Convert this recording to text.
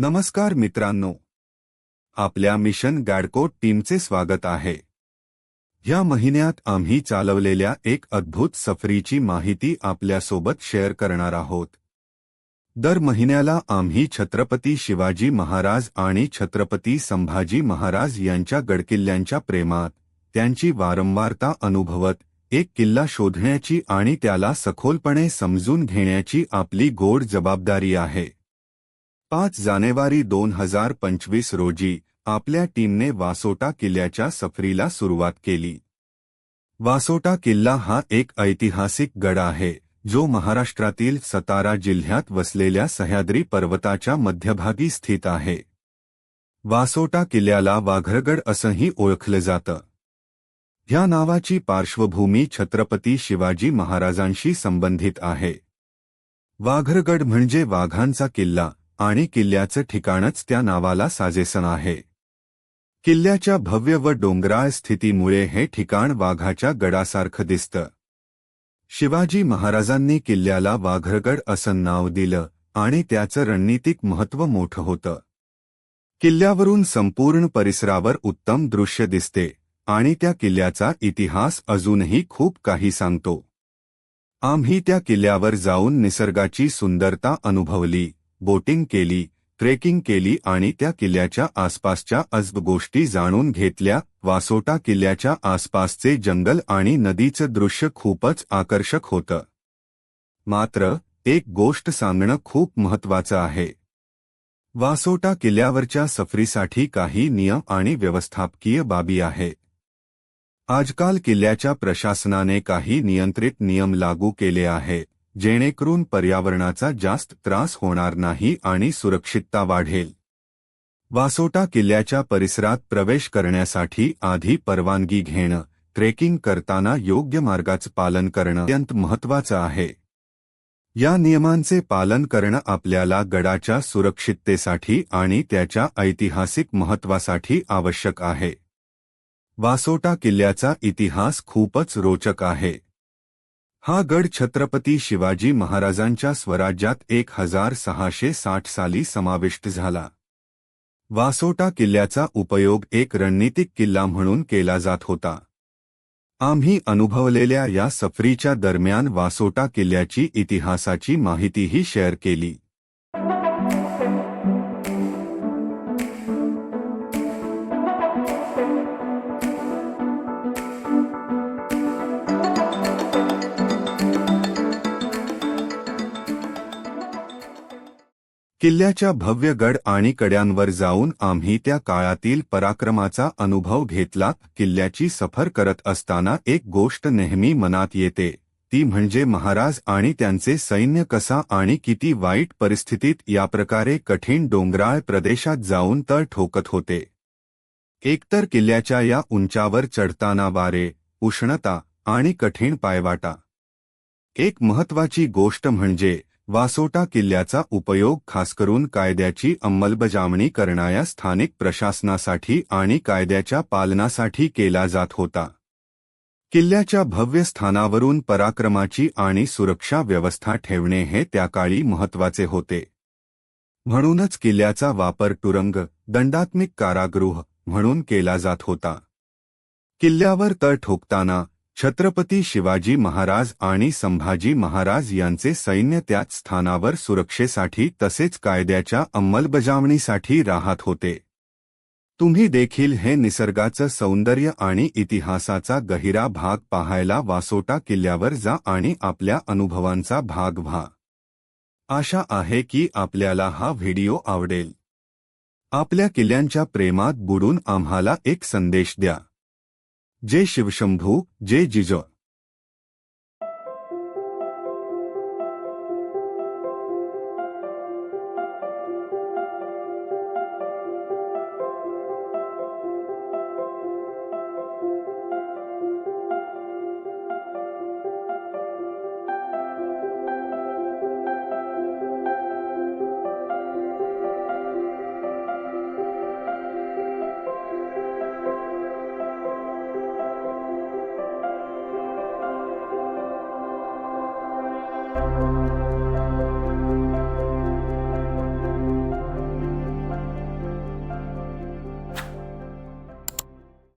नमस्कार मित्रांनो. आपल्या मिशन गॅडकोट टीमचे स्वागत आहे. या महिन्यात आम्ही चालवलेल्या एक अद्भुत सफरीची माहिती आपल्यासोबत शेअर करणार आहोत. दर महिन्याला आम्ही छत्रपती शिवाजी महाराज आणि छत्रपती संभाजी महाराज यांच्या गडकिल्ल्यांच्या प्रेमात त्यांची वारंवारता अनुभवत एक किल्ला शोधण्याची आणि त्याला सखोलपणे समजून घेण्याची आपली गोड जबाबदारी आहे. पाच जानेवारी दोन हजार पंचवीस रोजी आपल्या टीमने वासोटा किल्ल्याच्या सफरीला सुरुवात केली. वासोटा किल्ला हा एक ऐतिहासिक गड आहे जो महाराष्ट्रातील सतारा जिल्ह्यात वसलेल्या सह्याद्री पर्वताच्या मध्यभागी स्थित आहे. वासोटा किल्ल्याला वाघरगड असंही ओळखलं जातं. ह्या नावाची पार्श्वभूमी छत्रपती शिवाजी महाराजांशी संबंधित आहे. वाघरगड म्हणजे वाघांचा किल्ला आणि किल्ल्याचं ठिकाणच त्या नावाला साजेसन आहे. किल्ल्याच्या भव्य व डोंगराळ स्थितीमुळे हे ठिकाण वाघाच्या गडासारखं दिसतं. शिवाजी महाराजांनी किल्ल्याला वाघरगड असं नाव दिलं आणि त्याचं रणनीतिक महत्त्व मोठं होतं. किल्ल्यावरून संपूर्ण परिसरावर उत्तम दृश्य दिसते आणि त्या किल्ल्याचा इतिहास अजूनही खूप काही सांगतो. आम्ही त्या किल्ल्यावर जाऊन निसर्गाची सुंदरता अनुभवली. बोटिंग केली ट्रेकिंग केली आणि त्या किल्ल्याच्या आसपासच्या अजब गोष्टी जाणून घेतल्या. वासोटा किल्ल्याच्या आसपासचे जंगल आणि नदीचं दृश्य खूपच आकर्षक होतं. मात्र एक गोष्ट सांगणं खूप महत्वाचं आहे. वासोटा किल्ल्यावरच्या सफरीसाठी काही नियम आणि व्यवस्थापकीय बाबी आहे. आजकाल किल्ल्याच्या प्रशासनाने काही नियंत्रित नियम लागू केले आहेत जेणेकरून पर्यावरणाचा जास्त त्रास होणार नाही आणि सुरक्षितता वाढेल. वासोटा किल्ल्याच्या परिसरात प्रवेश करण्यासाठी आधी परवानगी घेणं ट्रेकिंग करताना योग्य मार्गाचं पालन करणं अत्यंत महत्वाचं आहे. या नियमांचे पालन करणं आपल्याला गडाच्या सुरक्षिततेसाठी आणि त्याच्या ऐतिहासिक महत्वासाठी आवश्यक आहे. वासोटा किल्ल्याचा इतिहास खूपच रोचक आहे. हा गड छत्रपती शिवाजी महाराजांच्या स्वराज्यात एक हजार सहाशे साठ साली समाविष्ट झाला. वासोटा किल्ल्याचा उपयोग एक रणनीतिक किल्ला म्हणून केला जात होता. आम्ही अनुभवलेल्या या सफरीच्या दरम्यान वासोटा किल्ल्याची इतिहासाची माहितीही शेअर केली. किल्ल्याच्या भव्य गड आणि कड्यांवर जाऊन आम्ही त्या काळातील पराक्रमाचा अनुभव घेतला. किल्ल्याची सफर करत असताना एक गोष्ट नेहमी मनात येते. ती म्हणजे महाराज आणि त्यांचे सैन्य कसा आणि किती वाईट परिस्थितीत याप्रकारे कठीण डोंगराळ प्रदेशात जाऊन तळ ठोकत होते. एकतर किल्ल्याच्या या उंचावर चढताना वारे उष्णता आणि कठीण पायवाटा. एक महत्वाची गोष्ट म्हणजे वासोटा किल्ल्याचा उपयोग खासकरून कायद्याची अंमलबजावणी करणाऱ्या स्थानिक प्रशासनासाठी आणि कायद्याच्या पालनासाठी केला जात होता. किल्ल्याच्या भव्य स्थानावरून पराक्रमाची आणि सुरक्षा व्यवस्था ठेवणे हे त्या काळी महत्त्वाचे होते. म्हणूनच किल्ल्याचा वापर तुरंग दंडात्मिक कारागृह म्हणून केला जात होता. किल्ल्यावर तळ ठोकताना छत्रपती शिवाजी महाराज आणि संभाजी महाराज यांचे सैन्य त्याच स्थानावर सुरक्षेसाठी तसेच कायद्याच्या अंमलबजावणीसाठी राहत होते. तुम्ही देखील हे निसर्गाचं सौंदर्य आणि इतिहासाचा गहिरा भाग पाहायला वासोटा किल्ल्यावर जा आणि आपल्या अनुभवांचा भाग व्हा. आशा आहे की आपल्याला हा व्हिडिओ आवडेल. आपल्या किल्ल्यांच्या प्रेमात बुडून आम्हाला एक संदेश द्या. जय शिवशंभू जय जिजो.